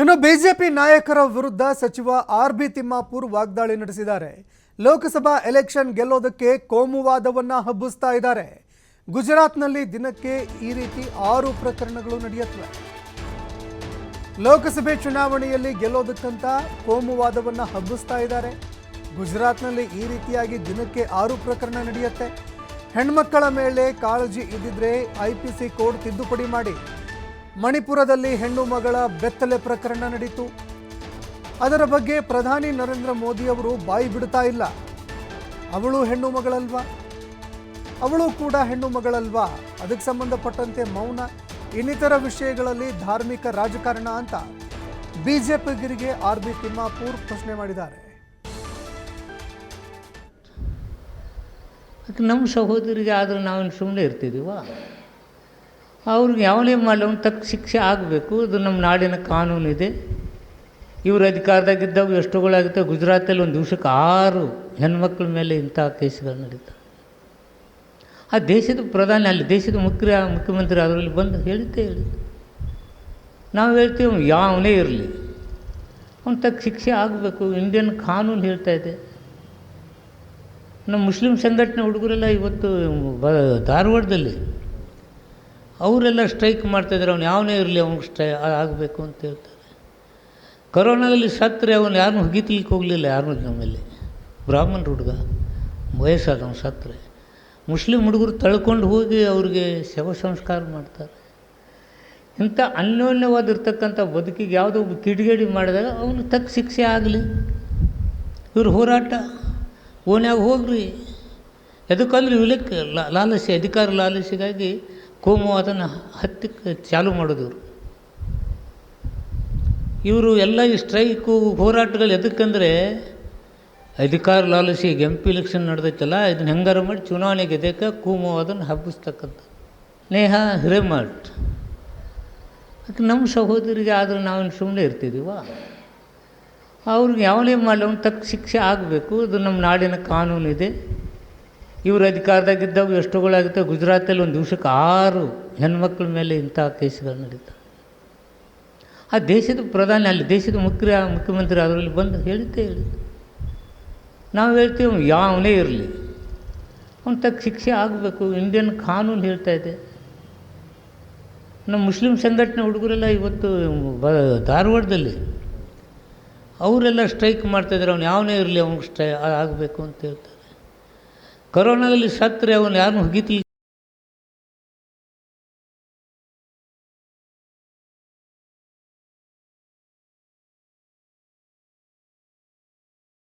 ಇನ್ನು ಬಿಜೆಪಿ ನಾಯಕರ ವಿರುದ್ಧ ಸಚಿವ ಆರ್ ಬಿ ತಿಮ್ಮಾಪುರ್ ವಾಗ್ದಾಳಿ ನಡೆಸಿದ್ದಾರೆ. ಲೋಕಸಭಾ ಎಲೆಕ್ಷನ್ ಗೆಲ್ಲೋದಕ್ಕೆ ಕೋಮುವಾದವನ್ನ ಹಬ್ಬಿಸ್ತಾ ಇದ್ದಾರೆ. ಗುಜರಾತ್ನಲ್ಲಿ ದಿನಕ್ಕೆ ಈ ರೀತಿ ಆರು ಪ್ರಕರಣಗಳು ನಡೆಯುತ್ತವೆ. ಲೋಕಸಭೆ ಚುನಾವಣೆಯಲ್ಲಿ ಗೆಲ್ಲೋದಕ್ಕಂತ ಕೋಮುವಾದವನ್ನ ಹಬ್ಬಿಸ್ತಾ ಇದ್ದಾರೆ. ಗುಜರಾತ್ನಲ್ಲಿ ಈ ರೀತಿಯಾಗಿ ದಿನಕ್ಕೆ ಆರು ಪ್ರಕರಣ ನಡೆಯುತ್ತೆ. ಹೆಣ್ಮಕ್ಕಳ ಮೇಲೆ ಕಾಳಜಿ ಇದ್ದಿದ್ರೆ ಐ ಪಿ ಸಿ ಕೋಡ್ ತಿದ್ದುಪಡಿ ಮಾಡಿ. ಮಣಿಪುರದಲ್ಲಿ ಹೆಣ್ಣು ಮಗಳ ಬೆತ್ತಲೆ ಪ್ರಕರಣ ನಡೀತು. ಅದರ ಬಗ್ಗೆ ಪ್ರಧಾನಿ ನರೇಂದ್ರ ಮೋದಿ ಅವರು ಬಾಯಿ ಬಿಡ್ತಾ ಇಲ್ಲ. ಅವಳು ಹೆಣ್ಣು ಮಗಳಲ್ವಾ? ಅವಳು ಕೂಡ ಹೆಣ್ಣು ಮಗಳಲ್ವಾ? ಅದಕ್ಕೆ ಸಂಬಂಧಪಟ್ಟಂತೆ ಮೌನ, ಇನ್ನಿತರ ವಿಷಯಗಳಲ್ಲಿ ಧಾರ್ಮಿಕ ರಾಜಕಾರಣ ಅಂತ ಬಿಜೆಪಿಗರಿಗೆ ಆರ್ ಬಿ ತಿಮ್ಮಾಪುರ್ ಪ್ರಶ್ನೆ ಮಾಡಿದ್ದಾರೆ. ನಮ್ಮ ಸಹೋದರಿಗೆ ಆದರೆ ನಾವೇನು ಸುಮ್ಮನೆ ಇರ್ತಿದ್ದೀವ ಅವ್ರಿಗೆ ಯಾವನೇ ಮಾಡಲಿ ಅವ್ನು ತಕ್ಕ ಶಿಕ್ಷೆ ಆಗಬೇಕು. ಅದು ನಮ್ಮ ನಾಡಿನ ಕಾನೂನಿದೆ ಇವರು ಅಧಿಕಾರದಾಗಿದ್ದಾಗ ಎಷ್ಟುಗಳಾಗುತ್ತೆ, ಗುಜರಾತಲ್ಲಿ ಒಂದು ದಿವಸಕ್ಕೆ ಆರು ಹೆಣ್ಮಕ್ಳ ಮೇಲೆ ಇಂಥ ಕೇಸ್ಗಳು ನಡೀತಾವೆ. ಆ ದೇಶದ ಪ್ರಧಾನಿ, ಅಲ್ಲಿ ದೇಶದ ಮುಖ್ಯ, ಮುಖ್ಯಮಂತ್ರಿ ಅದರಲ್ಲಿ ಬಂದು ಹೇಳುತ್ತೆ ಹೇಳಿ ನಾವು ಹೇಳ್ತೀವಿ ಯಾವನೇ ಇರಲಿ. ಅವ್ನು ತಕ್ಕ ಶಿಕ್ಷೆ ಆಗಬೇಕು. ಇಂಡಿಯನ್ ಕಾನೂನು ಹೇಳ್ತಾ ಇದೆ. ನಮ್ಮ ಮುಸ್ಲಿಂ ಸಂಘಟನೆ ಹುಡುಗರೆಲ್ಲ ಇವತ್ತು ಧಾರವಾಡದಲ್ಲಿ ಅವರೆಲ್ಲ ಸ್ಟ್ರೈಕ್ ಮಾಡ್ತಾಯಿದ್ದಾರೆ ಅವ್ನು ಯಾವನೇ ಇರಲಿ ಅವ್ನಿಗೆ ಸ್ಟ್ರೈ ಆಗಬೇಕು ಅಂತ ಹೇಳ್ತಾರೆ. ಕರೋನಾದಲ್ಲಿ ಸತ್ತರೆ ಅವನು ಯಾರನ್ನೂ ಹುಗಿತ್ಲಿಕ್ಕೆ ಹೋಗಲಿಲ್ಲ, ಯಾರನ್ನೂ ನಮ್ಮಲ್ಲಿ. ಬ್ರಾಹ್ಮಣ ಹುಡುಗ, ವಯಸ್ಸಾದವನು ಸತ್ತರೆ. ಮುಸ್ಲಿಂ ಹುಡುಗರು ತಳ್ಕೊಂಡು ಹೋಗಿ ಅವ್ರಿಗೆ ಶವ ಸಂಸ್ಕಾರ ಮಾಡ್ತಾರೆ. ಇಂಥ ಅನ್ಯೋನ್ಯವಾಗಿರ್ತಕ್ಕಂಥ ಬದುಕಿಗೆ ಯಾವುದೋ ಕಿಡಿಗೇಡಿ ಮಾಡಿದಾಗ ಅವನು ತಕ್ಕ ಶಿಕ್ಷೆ ಆಗಲಿ. ಇವ್ರ ಹೋರಾಟ, ಓನ್ಯಾಗ ಹೋಗ್ರಿ ಎದಕ್ಕಂದ್ರೆ ಇವ್ಲಕ್ಕೆ ಲಾಲಸಿ, ಅಧಿಕಾರ ಲಾಲಸೆಗಾಗಿ ಕೋಮುವಾದನ ಹತ್ತಿಕ್ಕೆ ಚಾಲು ಮಾಡೋದು ಇವರು. ಎಲ್ಲ ಈ ಸ್ಟ್ರೈಕು, ಹೋರಾಟಗಳು ಎದಕ್ಕಂದರೆ ಅಧಿಕಾರ ಲಾಲಸಿ ಈಗ ಎಂ ಪಿ ಇಲೆಕ್ಷನ್ ನಡೆದೈತಲ್ಲ, ಇದನ್ನ ಹೆಂಗಾರ ಮಾಡಿ ಚುನಾವಣೆ ಗೆದ್ದಕ್ಕೆ ಅದನ್ನು ಹಬ್ಬಿಸ್ತಕ್ಕಂಥ. ನೇಹ ಹಿರೇಮಠ್. ಅದಕ್ಕೆ ನಮ್ಮ ಸಹೋದರಿಗೆ ಆದರೆ ನಾವೇನು ಸುಮ್ಮನೆ ಇರ್ತಿದ್ದೀವ ಅವ್ರಿಗೆ ಯಾವನೇ ಮಾಡಲಿ ಅವ್ನು ತಕ್ಕ ಶಿಕ್ಷೆ ಆಗಬೇಕು, ಅದು ನಮ್ಮ ನಾಡಿನ ಕಾನೂನಿದೆ. ಇವರು ಅಧಿಕಾರದಾಗಿದ್ದಾಗ ಎಷ್ಟುಗಳಾಗುತ್ತೆ, ಗುಜರಾತಲ್ಲಿ ಒಂದು ದಿವಸಕ್ಕೆ ಆರು ಹೆಣ್ಮಕ್ಳ ಮೇಲೆ ಇಂಥ ಕೇಸ್ಗಳು ನಡೀತವೆ. ಆ ದೇಶದ ಪ್ರಧಾನಿ, ಅಲ್ಲಿ ದೇಶದ ಮುಖ್ಯ, ಮುಖ್ಯಮಂತ್ರಿ ಅದರಲ್ಲಿ ಬಂದು ಹೇಳಿದ್ದೇ ಹೇಳಿದ್ದು. ನಾವು ಹೇಳ್ತೀವಿ ಯಾವನೇ ಇರಲಿ. ಅವನ ತಕ್ಕ ಶಿಕ್ಷೆ ಆಗಬೇಕು, ಇಂಡಿಯನ್ ಕಾನೂನು ಹೇಳ್ತಾ ಇದೆ. ನಮ್ಮ ಮುಸ್ಲಿಂ ಸಂಘಟನೆ ಹುಡುಗರೆಲ್ಲ ಇವತ್ತು ಬ, ಧಾರವಾಡದಲ್ಲಿ. ಅವರೆಲ್ಲ ಸ್ಟ್ರೈಕ್ ಮಾಡ್ತಾಯಿದ್ರು ಅವ್ನು ಯಾವನೇ ಇರಲಿ, ಅವ್ನಿಗೆ ಸ್ಟ್ರೈ, ಆಗಬೇಕು ಅಂತ ಹೇಳ್ತಾರೆ ಕರೋನಾದಲ್ಲಿ ಸತ್ತರೆ ಅವನು ಯಾರು ಹುಗಿತ್ಲಿಕ್ಕೆ